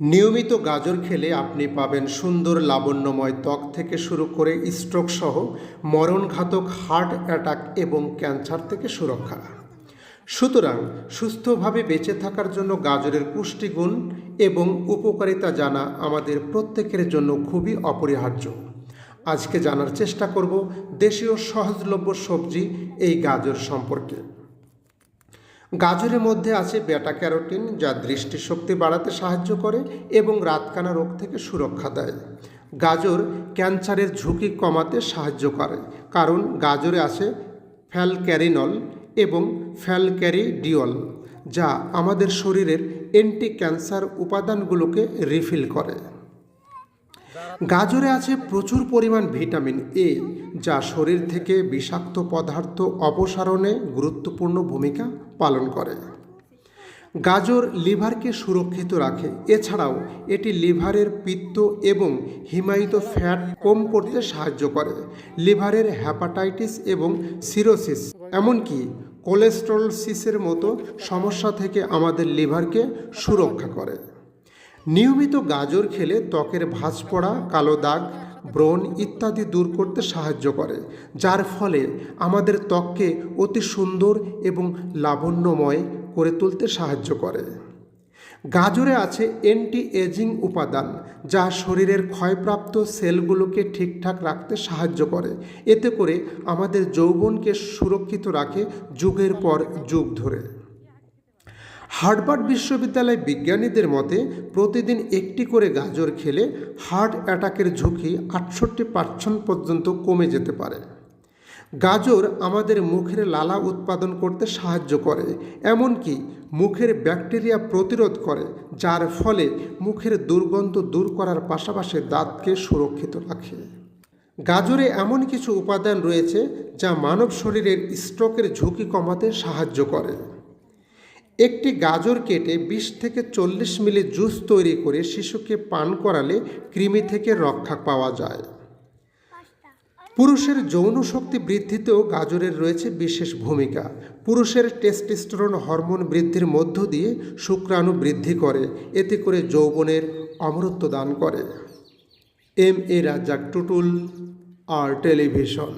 নিয়মিত গাজর খেলে আপনি পাবেন সুন্দর লাবণ্যময় ত্বক থেকে শুরু করে স্ট্রোক সহ মরণঘাতক হার্ট অ্যাটাক এবং ক্যান্সার থেকে সুরক্ষা। সুতরাং সুস্থভাবে বেঁচে থাকার জন্য গাজরের পুষ্টিগুণ এবং উপকারিতা জানা আমাদের প্রত্যেকের জন্য খুবই অপরিহার্য। আজকে জানার চেষ্টা করব দেশীয় সহজলভ্য সবজি এই গাজর সম্পর্কে। গাজরের মধ্যে আছে বেটা ক্যারোটিন, যা দৃষ্টিশক্তি বাড়াতে সাহায্য করে এবং রাতকানা রোগ থেকে সুরক্ষা দেয়। গাজর ক্যান্সারের ঝুঁকি কমাতে সাহায্য করে, কারণ গাজরে আছে ফ্যালক্যারিনল এবং ফ্যালক্যারিডিওল, যা আমাদের শরীরের অ্যান্টি ক্যান্সার উপাদানগুলোকে রিফিল করে। গাজরে আছে প্রচুর পরিমাণ ভিটামিন এ যা শরীর থেকে বিষাক্ত পদার্থ অপসারণে গুরুত্বপূর্ণ ভূমিকা পালন করে। গাজর লিভারকে সুরক্ষিত রাখে। এছাড়াও, এটি লিভারের পিত্ত এবং হিমায়িত ফ্যাট কম করতে সাহায্য করে, লিভারের হ্যাপাটাইটিস এবং সিরোসিস। এমনকি কোলেস্ট্রলসিসের মতো সমস্যা থেকে আমাদের লিভারকে সুরক্ষা করে। নিয়মিত গাজর খেলে ত্বকের ভাঁজ পড়া, কালো দাগ ব্রণ ইত্যাদি দূর করতে সাহায্য করে, যার ফলে আমাদের ত্বককে অতি সুন্দর এবং লাবণ্যময় করে তুলতে সাহায্য করে। গাজরে আছে অ্যান্টি এজিং উপাদান, যা শরীরের ক্ষয়প্রাপ্ত সেলগুলোকে ঠিকঠাক রাখতে সাহায্য করে। এতে করে আমাদের যৌবনকে সুরক্ষিত রাখে যুগের পর যুগ ধরে। হার্ভার্ড বিশ্ববিদ্যালয় বিজ্ঞানীদের মতে, প্রতিদিন একটি করে গাজর খেলে হার্ট অ্যাটাকের ঝুঁকি আটষট্টি পার্সেন্ট পর্যন্ত কমে যেতে পারে। গাজর আমাদের মুখের লালা উৎপাদন করতে সাহায্য করে, এমনকি মুখের ব্যাকটেরিয়া প্রতিরোধ করে, যার ফলে মুখের দুর্গন্ধ দূর করার পাশাপাশি দাঁতকে সুরক্ষিত রাখে। গাজরে এমন কিছু উপাদান রয়েছে যা মানব শরীরের স্ট্রোকের ঝুঁকি কমাতে সাহায্য করে। একটি গাজর কেটে বিশ থেকে চল্লিশ মিলি জুস তৈরি করে শিশুকে পান করালে কৃমি থেকে রক্ষা পাওয়া যায়। পুরুষের যৌন শক্তি বৃদ্ধিতেও গাজরের রয়েছে বিশেষ ভূমিকা। পুরুষের টেস্টোস্টেরন হরমোন বৃদ্ধির মধ্য দিয়ে শুক্রাণু বৃদ্ধি করে এতে করে যৌবনের অমরত্ব দান করে। এম এ রাজ্জাক টুটুল আর টেলিভিশন।